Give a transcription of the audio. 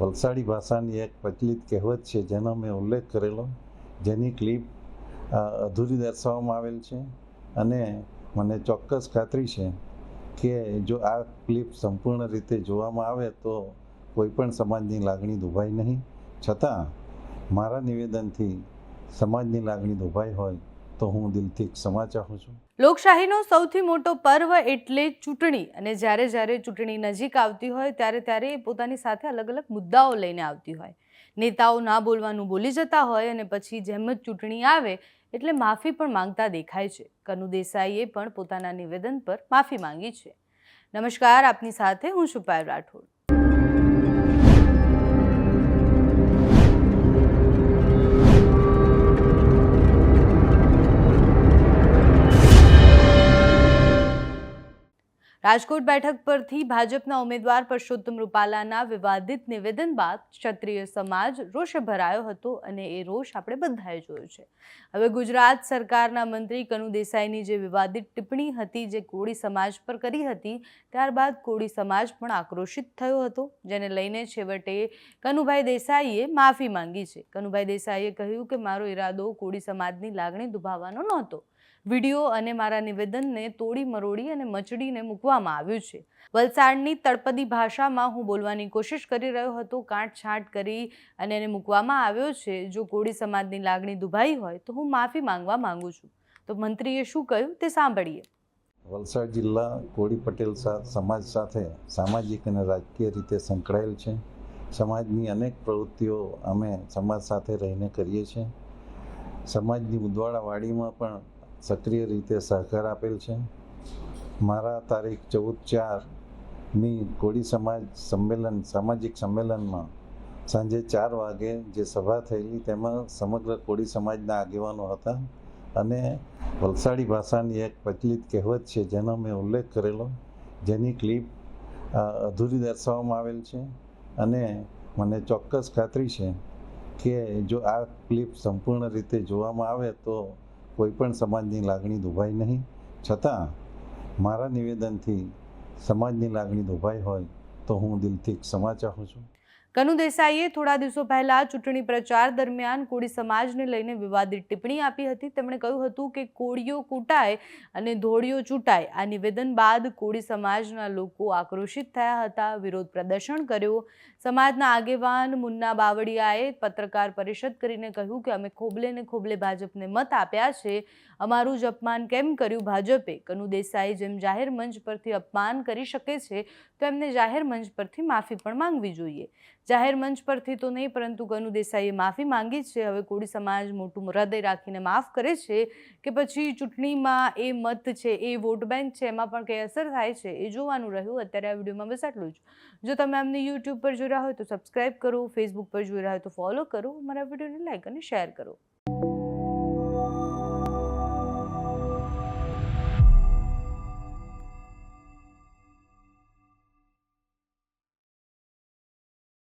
વલસાડી ભાષાની એક પ્રચલિત કહેવત છે, જેનો મેં ઉલ્લેખ કરેલો, જેની ક્લિપ અધૂરી દર્શાવવામાં આવેલ છે. અને મને ચોક્કસ ખાતરી છે કે જો આ ક્લિપ સંપૂર્ણ રીતે જોવામાં આવે તો કોઈ પણ સમાજની લાગણી દુભાય નહીં. છતાં, મારા નિવેદનથી સમાજની લાગણી દુભાઈ હોય તો હું દિલથી ક્ષમા ચાહું છું. લોકશાહીનો સૌથી મોટો પર્વ એટલે ચૂંટણી અને જ્યારે જ્યારે ચૂંટણી નજીક આવતી હોય ત્યારે ત્યારે એ પોતાની સાથે અલગ અલગ મુદ્દાઓ લઈને આવતી હોય. નેતાઓ ના બોલવાનું બોલી જતા હોય અને પછી જેમ જ ચૂંટણી આવે એટલે માફી પણ માંગતા દેખાય છે. કનુ દેસાઈએ પણ પોતાના નિવેદન પર માફી માંગી છે. નમસ્કાર, આપની સાથે હું છું પાયલ રાઠોડ. રાજકોટ બેઠક પરથી ભાજપના ઉમેદવાર પરસોત્તમ રૂપાલાના વિવાદિત નિવેદન બાદ ક્ષત્રિય સમાજ રોષે ભરાયો હતો અને એ રોષ આપણે બધાએ જોયો છે. હવે ગુજરાત સરકારના મંત્રી કનુ દેસાઈની જે વિવાદિત ટિપ્પણી હતી, જે કોળી સમાજ પર કરી હતી, ત્યારબાદ કોળી સમાજ પણ આક્રોશિત થયો હતો. જેને લઈને છેવટે કનુભાઈ દેસાઈએ માફી માંગી છે. કનુભાઈ દેસાઈએ કહ્યું કે, મારો ઈરાદો કોળી સમાજની લાગણી દુભાવવાનો નહોતો. વીડિયો અને મારા નિવેદનને તોડી, મરોડી અને મચડીને મૂકવામાં આવ્યું છે. વલસાડની તળપદી ભાષામાં હું બોલવાની કોશિશ કરી રહ્યો હતો, કાંટછાંટ કરી અને એને મૂકવામાં આવ્યો છે. જો કોળી સમાજની લાગણી દુભાઈ હોય તો હું માફી માંગવા માંગુ છું. તો મંત્રીએ શું કહ્યું તે સાંભળીએ. વલસાડ જિલ્લા કોળી પટેલ સમાજ સાથે સામાજિક અને રાજકીય રીતે સંકળાયેલ છે. સમાજની અનેક પ્રવૃત્તિઓ અમે સમાજ સાથે રહીને કરીએ છીએ. સમાજની ઉદવાડા વાડીમાં પણ સક્રિય રીતે સહકાર આપેલ છે. મારા તારીખ ચૌદ ચારની કોળી સમાજ સંમેલન, સામાજિક સંમેલનમાં સાંજે ચાર વાગે જે સભા થયેલી તેમાં સમગ્ર કોળી સમાજના આગેવાનો હતા અને વલસાડી ભાષાની એક પ્રચલિત કહેવત છે, જેનો મેં ઉલ્લેખ કરેલો, જેની ક્લિપ અધૂરી દર્શાવવામાં આવેલ છે અને મને ચોક્કસ ખાતરી છે કે જો આ ક્લિપ સંપૂર્ણ રીતે જોવામાં આવે તો કોઈ પણ સમાજની લાગણી દુભાય નહીં. છતાં મારા નિવેદનથી સમાજની લાગણી દુભાઈ હોય તો હું દિલથી ક્ષમા ચાહું છું. કનુ દેસાઈએ થોડા દિવસો પહેલા ચૂંટણી પ્રચાર દરમિયાન કોળી સમાજને લઈને વિવાદિત ટિપ્પણી આપી હતી. તેમણે કહ્યું હતું કે કોળીઓ કૂટાય અને ધોળીઓ ચૂંટાય. આ નિવેદન બાદ કોળી સમાજના લોકો આક્રોશિત થયા હતા. વિરોધ પ્રદર્શન કર્યો. સમાજના આગેવાન મુન્ના બાવળિયાએ પત્રકાર પરિષદ કરીને કહ્યું કે અમે ખોબલે ને ખોબલે ભાજપને મત આપ્યા છે. અમારું જ અપમાન કેમ કર્યું? ભાજપે કનુ દેસાઈ જેમ જાહેર મંચ પરથી અપમાન કરી શકે છે, તો એમને જાહેર મંચ પરથી માફી પણ માંગવી જોઈએ. જાહેર મંચ પરથી તો નહીં, પરંતુ ગનુ દેસાઈએ માફી માંગી છે. હવે કોળી સમાજ મોટું હૃદય રાખીને માફ કરે છે કે પછી ચૂંટણીમાં એ મત છે, એ વોટ બેંક છે, એમાં પણ કંઈ અસર થાય છે એ જોવાનું રહ્યું. અત્યારે આ વિડીયોમાં બસ આટલું જ જો તમે અમને યુટ્યુબ પર જોઈ રહ્યા હોય તો સબસ્ક્રાઈબ કરો, ફેસબુક પર જોઈ રહ્યા હોય તો ફોલો કરો મારા વિડીયોને લાઈક અને શેર કરો.